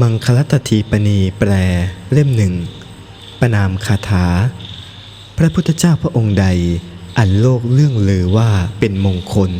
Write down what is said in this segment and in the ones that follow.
มังคลตทีปณีแปล เล่มหนึ่งประนามคาถา พระพุทธเจ้าพระองค์ใด อันโลกเรื่องลือว่าเป็นมงคล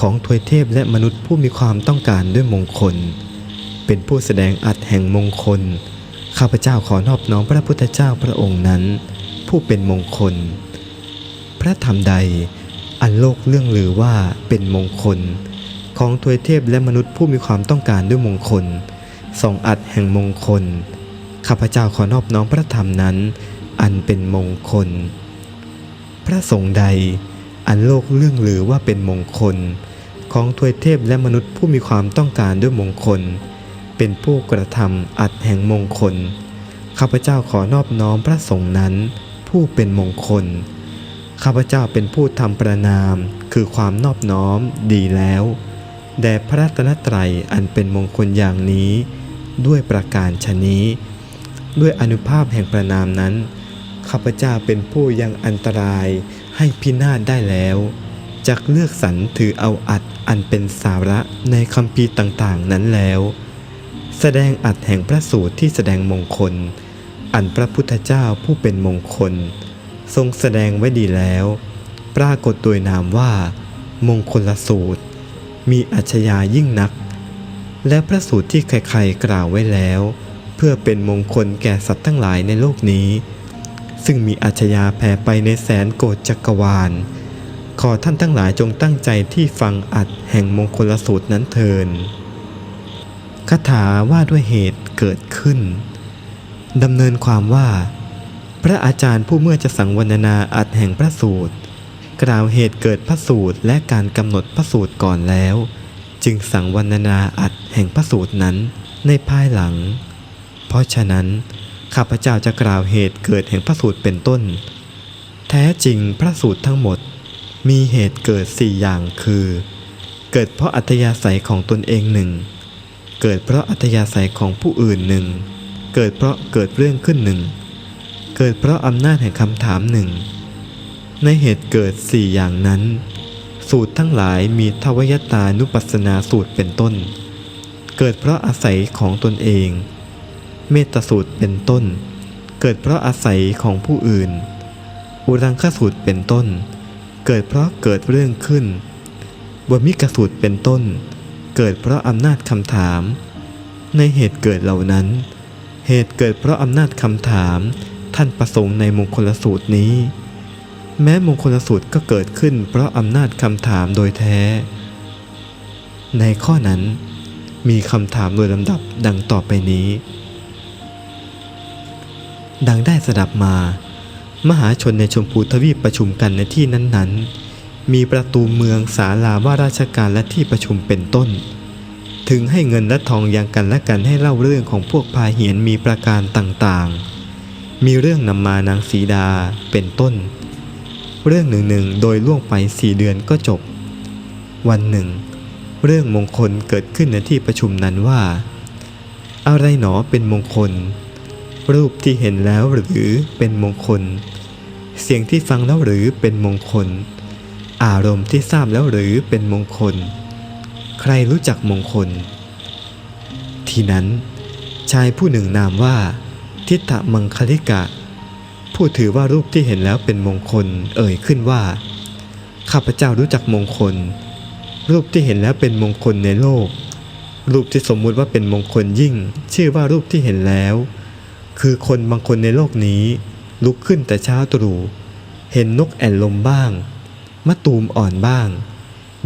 ของทวยเทพและมนุษย์ผู้มีความต้องการด้วยมงคล เป็นผู้แสดงอัดแห่งมงคล ข้าพเจ้าขอนอบน้อมพระพุทธเจ้าพระองค์นั้น ผู้เป็นมงคล พระธรรมใด อันโลกเรื่องลือว่าเป็นมงคล ของทวยเทพและมนุษย์ผู้มีความต้องการด้วยมงคล ส่องอัดแห่งมงคล ข้าพเจ้าขอนอบน้อมพระธรรมนั้น อันเป็นมงคล พระสงฆ์ใด อันโลกเรื่องลือว่าเป็นมงคล ของทวยเทพและมนุษย์ผู้มีความต้องการด้วยมงคล เป็นผู้กระทำอัดแห่งมงคล ข้าพเจ้าขอนอบน้อมพระสงฆ์นั้น ผู้เป็นมงคล ข้าพเจ้าเป็นผู้ทำประนาม คือความนอบน้อมดีแล้วแด่พระรัตนตรัยอันเป็นมงคลอย่างนี้ ด้วยประการชนี้ ด้วยอนุภาพแห่งประนามนั้น ข้าพเจ้าเป็นผู้ยังอันตรายให้พินาศได้แล้วจักเลือกสรรถือเอาอัดอันเป็นสาระในคำพีต่างๆนั้นแล้ว แสดงอัดแห่งพระสูตรที่แสดงมงคล อันพระพุทธเจ้าผู้เป็นมงคล ทรงแสดงไว้ดีแล้ว ปรากฏโดยนามว่า มงคลสูตร มีอัจฉริยะยิ่งนัก และพระสูตรที่ใครๆกล่าวไว้แล้ว เพื่อเป็นมงคลแก่สัตว์ทั้งหลายในโลกนี้ ซึ่งมีอัจฉริยะแผ่ไปในแสนโกฏจักรวาล ขอท่านทั้งหลายจงตั้งใจที่ฟังอัดแห่งมงคลสูตรนั้นเทินคาถาว่าด้วยเหตุเกิดขึ้นดำเนินความว่า พระอาจารย์ผู้เมื่อจะสังวรณนาอัดแห่งพระสูตร กล่าวเหตุเกิดพระสูตรและการกำหนดพระสูตรก่อนแล้ว จึงสังวรณนาอัดแห่งพระสูตรนั้นในภายหลัง เพราะฉะนั้นข้าพเจ้าจะกล่าวเหตุเกิดแห่งพระสูตรเป็นต้น แท้จริงพระสูตรทั้งหมดมีเหตุเกิดสี่อย่างคือ เกิดเพราะอัธยาศัยของตนเองหนึ่ง เกิดเพราะอัธยาศัยของผู้อื่นหนึ่ง เกิดเพราะเกิดเรื่องขึ้นหนึ่ง เกิดเพราะอำนาจแห่งคำถามหนึ่ง ในเหตุเกิดสี่อย่างนั้น สูตรทั้งหลายมีทวยตานุปัสนาสูตรเป็นต้น เกิดเพราะอาศัยของตนเอง เมตสูตรเป็นต้น เกิดเพราะอาศัยของผู้อื่น อุรังคสูตรเป็นต้น เกิดเพราะเกิดเรื่องขึ้นบมิกสูตรเป็นต้น เกิดเพราะอำนาจคำถาม ในเหตุเกิดเหล่านั้น เหตุเกิดเพราะอำนาจคำถาม ท่านประสงค์ในมงคลสูตรนี้ แม้มงคลสูตรก็เกิดขึ้นเพราะอำนาจคำถามโดยแท้ ในข้อนั้นมีคำถามโดยลำดับดังต่อไปนี้ ดังได้สดับมา มหาชนในชมพูทวีปประชุมกันในที่นั้นๆ มีประตูเมืองศาลาว่าราชการและที่ประชุมเป็นต้น ถึงให้เงินและทองยังกันและกันให้เล่าเรื่องของพวกพาเหียนมีประการต่างๆ มีเรื่องนำมานางสีดาเป็นต้น เรื่องหนึ่งๆโดยล่วงไปสี่เดือนก็จบ วันหนึ่ง เรื่องมงคลเกิดขึ้นในที่ประชุมนั้นว่า อะไรหนอเป็นมงคล รูปที่เห็นแล้วหรือเป็นมงคล เสียงที่ฟังแล้วหรือเป็นมงคล อารมณ์ที่ทราบแล้วหรือเป็นมงคล ใครรู้จักมงคล ทีนั้น ชายผู้หนึ่งนามว่า ทิฏฐมังคลิกะ ผู้ถือว่ารูปที่เห็นแล้วเป็นมงคล เอ่ยขึ้นว่า ข้าพเจ้ารู้จักมงคล รูปที่เห็นแล้วเป็นมงคลในโลก รูปที่สมมุติว่าเป็นมงคลยิ่ง ชื่อว่ารูปที่เห็นแล้ว คือคนบางคนในโลกนี้ ลุกขึ้นแต่เช้าตรู่เห็นนกแอ่นลมบ้าง มะตูมอ่อนบ้าง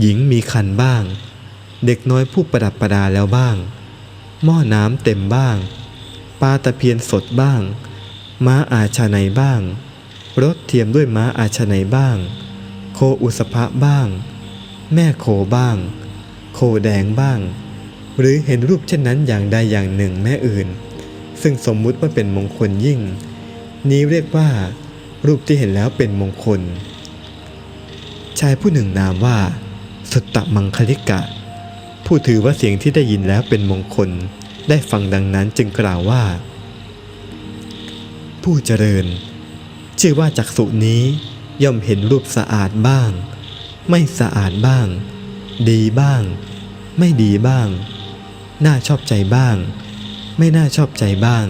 หญิงมีคันบ้าง เด็กน้อยผู้ประดับประดาแล้วบ้าง หม้อน้ำเต็มบ้าง ปลาตะเพียนสดบ้าง ม้าอาชาในบ้าง รถเทียมด้วยม้าอาชาในบ้าง โคอุสภะบ้าง แม่โคบ้าง โคแดงบ้าง หรือเห็นรูปเช่นนั้นอย่างใดอย่างหนึ่งแม่อื่น ซึ่งสมมุติว่าเป็นมงคลยิ่ง นี้เรียกว่า รูปที่เห็นแล้วเป็นมงคล ชายผู้หนึ่งนามว่า สุตตมังคลิกะ ผู้ถือว่าเสียงที่ได้ยินแล้วเป็นมงคล ได้ฟังดังนั้นจึงกล่าวว่า ผู้เจริญ ชื่อว่าจักษุนี้ย่อมเห็นรูปสะอาดบ้าง ไม่สะอาดบ้าง ดีบ้าง ไม่ดีบ้าง น่าชอบใจบ้าง ไม่น่าชอบใจบ้าง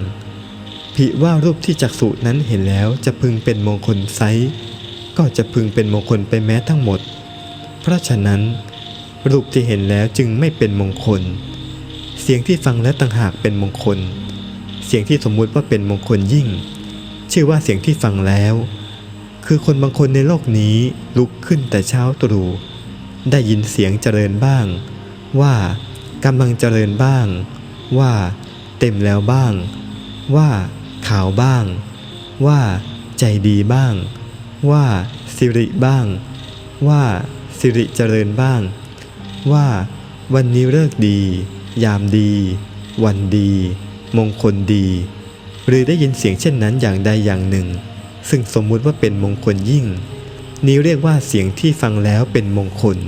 ผิว่ารูปที่จักษุนั้นเห็นแล้วจะพึงเป็นมงคลไซก็จะพึงเป็นมงคลไปแม้ทั้งหมด เพราะฉะนั้น รูปที่เห็นแล้วจึงไม่เป็นมงคล เสียงที่ฟังแล้วต่างหากเป็นมงคล เสียงที่สมมุติว่าเป็นมงคลยิ่ง ชื่อว่าเสียงที่ฟังแล้ว คือคนบางคนในโลกนี้ลุกขึ้นแต่เช้าตรู่ได้ยินเสียงเจริญบ้าง ว่ากำลังเจริญบ้าง ว่าเต็มแล้วบ้าง ว่าขาวบ้าง ว่าใจดีบ้าง ว่าสิริบ้าง ว่าสิริเจริญบ้าง ว่าวันนี้เลิกดี ยามดี วันดี มงคลดี หรือได้ยินเสียงเช่นนั้นอย่างใดอย่างหนึ่ง ซึ่งสมมุติว่าเป็นมงคลยิ่ง นี้เรียกว่าเสียงที่ฟังแล้วเป็นมงคล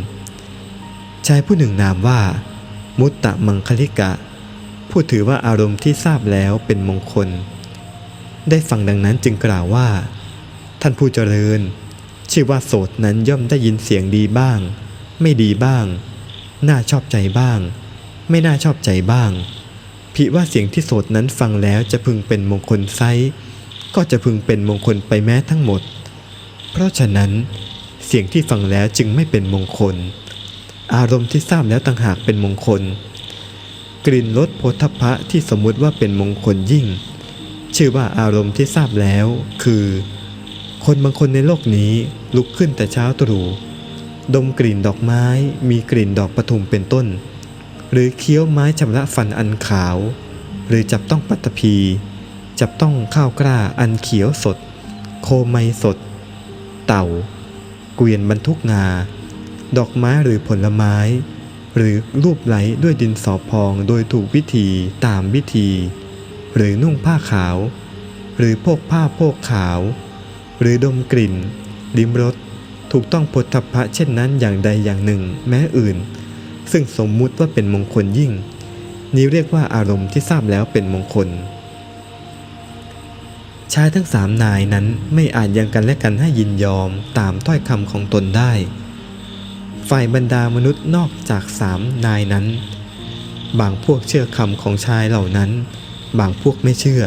ชายผู้หนึ่งนามว่า มุตตะมังคลิกะ ผู้ถือว่าอารมณ์ที่ทราบแล้วเป็นมงคล ได้ฟังดังนั้นจึงกล่าวว่า ท่านผู้เจริญ ชื่อว่าโสดนั้นย่อมได้ยินเสียงดีบ้าง ไม่ดีบ้าง น่าชอบใจบ้าง ไม่น่าชอบใจบ้าง ผิว่าเสียงที่โสดนั้นฟังแล้วจะพึงเป็นมงคลไซส์ก็จะพึงเป็นมงคลไปแม้ทั้งหมด เพราะฉะนั้น เสียงที่ฟังแล้วจึงไม่เป็นมงคล อารมณ์ที่ทราบแล้วต่างหากเป็นมงคล กลิ่นรสโพธพะที่สมมุติว่าเป็นมงคลยิ่ง ชื่อว่าอารมณ์ที่ทราบแล้ว คือ คนบางคนในโลกนี้ลุกขึ้นแต่เช้าตรู่ดมกลิ่นดอกไม้มีกลิ่นดอกปทุมเป็นต้น หรือเคี้ยวไม้ชำระฟันอันขาว หรือจับต้องปัตตภีจับต้องข้าวกล้าอันเขียวสด โคไมสด เต่า เกวียนบรรทุกงา ดอกไม้หรือผลไม้ หรือรูปไหลด้วยดินสอพองโดยถูกวิธีตามวิธี หรือนุ่งผ้าขาว หรือพกผ้าโพกขาว หรือดมกลิ่นลิ้มรสถูกต้องพธพะเช่นนั้นอย่างใดอย่างหนึ่ง แม้อื่น ซึ่งสมมุติว่าเป็นมงคลยิ่ง นี้เรียกว่าอารมณ์ที่ทราบแล้วเป็นมงคล ชายทั้งสามนายนั้นไม่อาจยังกันและกันให้ยินยอมตามถ้อยคำของตนได้ ฝ่ายบรรดามนุษย์นอกจากสามนายนั้น บางพวกเชื่อคำของชายเหล่านั้น บางพวกไม่เชื่อ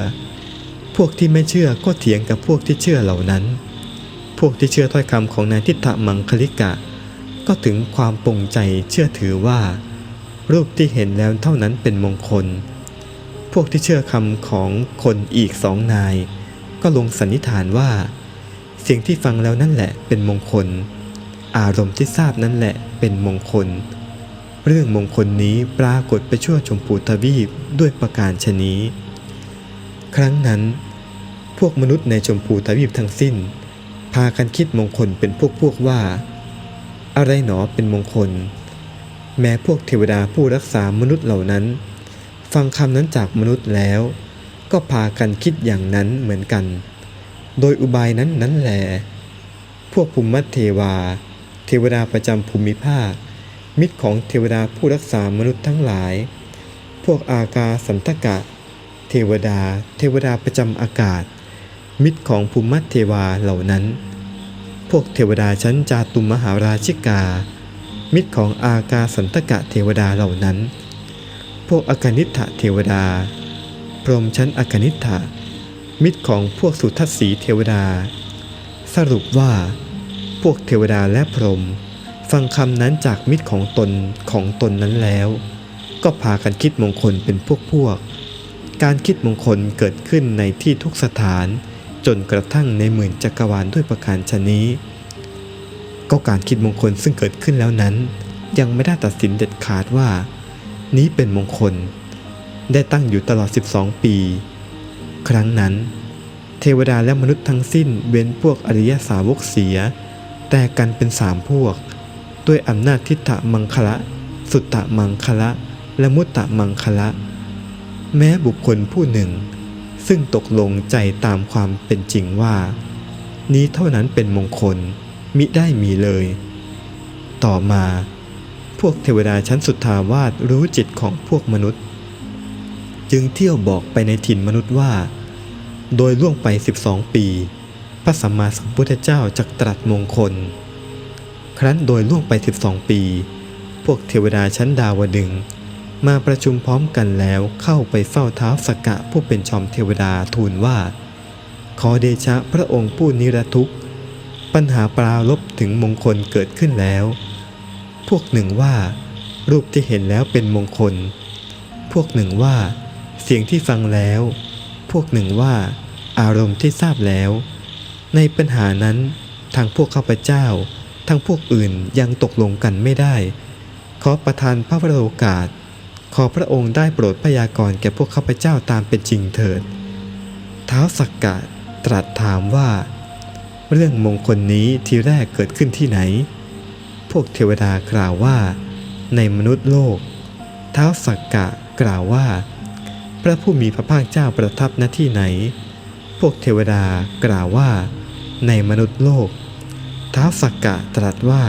พวกที่ไม่เชื่อก็เถียงกับพวกที่เชื่อเหล่านั้น พวกที่เชื่อถ้อยคำของนายทิฏฐมังคลิกะ ก็ถึงความปรงใจเชื่อถือว่า รูปที่เห็นแล้วเท่านั้นเป็นมงคล พวกที่เชื่อคำของคนอีกสองนาย ก็ลงสันนิษฐานว่า เสียงที่ฟังแล้วนั่นแหละเป็นมงคล อารมณ์ที่ทราบนั่นแหละเป็นมงคล เรื่องมงคลนี้ปรากฏไปชั่วชมพูทวีปด้วยประการชนี้ ครั้งนั้น พวกมนุษย์ในชมพูทวีปทั้งสิ้น พากันคิดมงคลเป็นพวกพวกว่า อะไรหนอเป็นมงคล แม้พวกเทวดาผู้รักษามนุษย์เหล่านั้น ฟังคำนั้นจากมนุษย์แล้ว ก็พากันคิดอย่างนั้นเหมือนกัน โดยอุบายนั้นนั้นแหลพวกภูมิเทวา เทวดาประจำภูมิภาค มิตรของเทวดาผู้รักษามนุษย์ทั้งหลาย พวกอากาสันตกะ เทวดา เทวดาประจำอากาศ มิตรของภูมิเทวาเหล่านั้น พวกเทวดาชั้นจาตุมมหาราชิกา มิตรของอากาสันตกะเทวดาเหล่านั้น พวกอากานิฐะเทวดา พรหมชั้นอากานิฐะมิตรของพวกสุทัศสีเทวดา สรุปว่า พวกเทวดาและพรหมฟังคำนั้นจากมิตรของตนของตนนั้นแล้ว ก็พากันคิดมงคลเป็นพวกพวกๆการคิดมงคลเกิดขึ้นในที่ทุกสถาน จนกระทั่งในหมื่นจักรวาลด้วยประการชนี้ ก็การคิดมงคลซึ่งเกิดขึ้นแล้วนั้น ยังไม่ได้ตัดสินเด็ดขาดว่า นี้เป็นมงคล ได้ตั้งอยู่ตลอด 12 ปี ครั้งนั้น เทวดาและมนุษย์ทั้งสิ้นเว้นพวกอริยสาวกเสีย แต่กันเป็นสามพวก ด้วยอำนาจทิฏฐมังคละ สุตตะมังคละ และมุตตะมังคละ แม้บุคคลผู้หนึ่ง ซึ่งตกลงใจตามความเป็นจริงว่า นี้เท่านั้นเป็นมงคลมิได้มีเลย ต่อมา พวกเทวดาชั้นสุดทาวาสรู้จิตของพวกมนุษย์ จึงเที่ยวบอกไปในถิ่นมนุษย์ว่า โดยล่วงไป 12 ปี พระสัมมาสัมพุทธเจ้าจักตรัสมงคล ครั้นโดยล่วงไป 12 ปี พวกเทวดาชั้นดาวดึง มาประชุมพร้อมกันแล้วเข้าไปเฝ้าเท้าสกกะผู้เป็นชอมเทวดาทูลว่า ขอเดชะพระองค์ผู้นิรทุกข์ ปัญหาปราลบถึงมงคลเกิดขึ้นแล้ว พวกหนึ่งว่า รูปที่เห็นแล้วเป็นมงคล พวกหนึ่งว่า เสียงที่ฟังแล้ว พวกหนึ่งว่า อารมณ์ที่ทราบแล้ว ในปัญหานั้นทางพวกข้าพเจ้า ทั้งพวกอื่นยังตกลงกันไม่ได้ ขอประทานพระวโรกาส ขอพระองค์ได้โปรดพยากรณ์แก่พวกข้าพเจ้าตามเป็นจริงเถิด ท้าวสักกะตรัสถามว่า เรื่องมงคลนี้ทีแรกเกิดขึ้นที่ไหน พวกเทวดากล่าวว่า ในมนุษย์โลก ท้าวสักกะกล่าวว่า พระผู้มีพระภาคเจ้าประทับณที่ไหน พวกเทวดากล่าวว่า ในมนุษย์โลก ท้าวสักกะตรัสว่า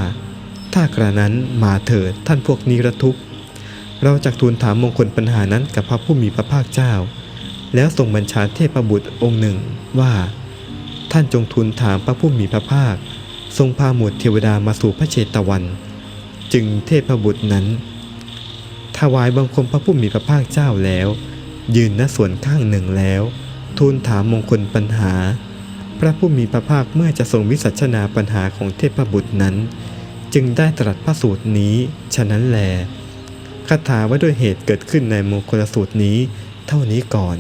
ถ้ากระนั้นมาเถิดท่านพวกนิรทุกข์ เราจะทูลถามมงคลปัญหานั้นกับพระผู้มีพระภาคเจ้า แล้วส่งบัญชาเทพบุตรองค์หนึ่งว่า ท่านจงทูลถามพระผู้มีพระภาค ทรงพาหมู่เทวดามาสู่พระเชตวัน จึงเทพบุตรนั้น ถวายบังคมพระผู้มีพระภาคเจ้าแล้ว ยืนณส่วนข้างหนึ่งแล้ว ทูลถามมงคลปัญหา พระผู้มีพระภาคเมื่อจะทรงวิสัชนาปัญหาของเทพบุตรนั้น จึงได้ตรัสพระสูตรนี้ฉะนั้นแล คาถาว่าด้วยเหตุเกิดขึ้นในมงคลสูตรนี้ เท่านี้ก่อน